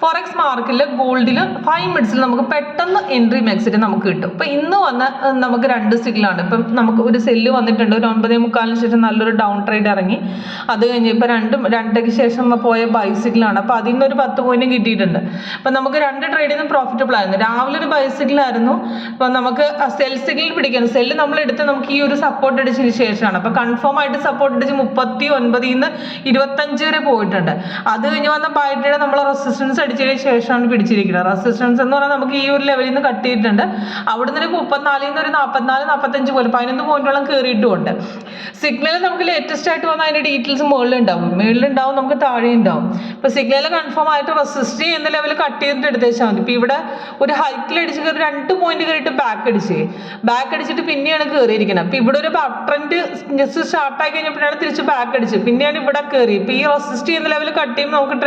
Forex മാർക്കിൽ ഗോൾഡിൽ five മിനിറ്റ്സിൽ നമുക്ക് പെട്ടെന്ന് എൻട്രി മാക്സിറ്റ് നമുക്ക് കിട്ടും. ഇപ്പം ഇന്ന് വന്ന് നമുക്ക് രണ്ട് സിഗ്നലാണ് ഇപ്പം നമുക്ക് ഒരു സെല്ല് വന്നിട്ടുണ്ട് ഒരു ഒൻപതേ മുക്കാലിന് ശേഷം നല്ലൊരു ഡൗൺ ട്രേഡ് ഇറങ്ങി. അത് കഴിഞ്ഞ് ഇപ്പം രണ്ടും രണ്ടരയ്ക്ക് ശേഷം പോയ ബൈ സിഗ്നലാണ് അപ്പോൾ അതിൽ നിന്ന് ഒരു പത്ത് പോയിന്റ് കിട്ടിയിട്ടുണ്ട്. അപ്പം നമുക്ക് രണ്ട് ട്രേഡിൽ നിന്നും പ്രോഫിറ്റബിൾ ആയിരുന്നു. രാവിലെ ഒരു ബൈ സിഗ്നലായിരുന്നു അപ്പം നമുക്ക് സെൽ സിഗ്നൽ പിടിക്കണം. സെല്ല് നമ്മൾ എടുത്ത് നമുക്ക് ഈ ഒരു സപ്പോർട്ട് അടിച്ചതിന് ശേഷമാണ്. അപ്പോൾ കൺഫേം ആയിട്ട് സപ്പോർട്ട് അടിച്ച് മുപ്പത്തി ഒൻപതിൽ നിന്ന് ഇരുപത്തഞ്ച് വരെ പോയിട്ടുണ്ട്. അത് കഴിഞ്ഞ് വന്ന ബൈ ട്രേഡ് നമ്മൾ റെസിസ്റ്റൻസ് അടിച്ചതിന് ശേഷമാണ് പിടിച്ചിരിക്കുന്നത്. റെസിസ്റ്റൻസ് എന്ന് പറഞ്ഞാൽ നമുക്ക് ഈ ഒരു ലെവലിൽ നിന്ന് കട്ട് ചെയ്തിട്ടുണ്ട്. അവിടെ നിന്ന് മുപ്പത്തിനാലിൽ നിന്ന് ഒരു നാൽപ്പത്തിനാല് നാൽപ്പത്തഞ്ച് പോലെ പതിനൊന്ന് പോയിന്റോളം കയറിയിട്ടുമുണ്ട് സിഗ്നൽ നമുക്ക് ലേറ്റസ്റ്റ് ആയിട്ട് വന്ന അതിന്റെ ഡീറ്റെയിൽസ് മുകളിലുണ്ടാവും. മുകളിലുണ്ടാവും നമുക്ക് താഴെ ഉണ്ടാവും ഇപ്പോൾ സിഗ്നൽ കൺഫേം ആയിട്ട് റെസിസ്റ്റ് ചെയ്യുന്ന ലെവൽ കട്ട് ചെയ്തിട്ട് എടുത്തേച്ചാൽ മതി. ഇപ്പോൾ ഇവിടെ ഒരു ഹൈക്കിൽ അടിച്ച് കയറി രണ്ട് പോയിന്റ് കയറിയിട്ട് ബാക്ക് അടിച്ച്. ബാക്ക് അടിച്ചിട്ട് പിന്നെയാണ് കയറിയിരിക്കുന്നത് അപ്പോൾ ഇവിടെ ഒരു അപ് ട്രെൻഡ് ജസ്റ്റ് സ്റ്റാർട്ടായി കഴിഞ്ഞപ്പോഴാണ് തിരിച്ച് ബാക്ക് അടിച്ച് പിന്നെയാണ് ഇവിടെ കയറി ഇപ്പോൾ ഈ റെസിസ്റ്റ് ചെയ്യുന്ന ലെവൽ കട്ട് ചെയ്യുമ്പോൾ നമുക്ക്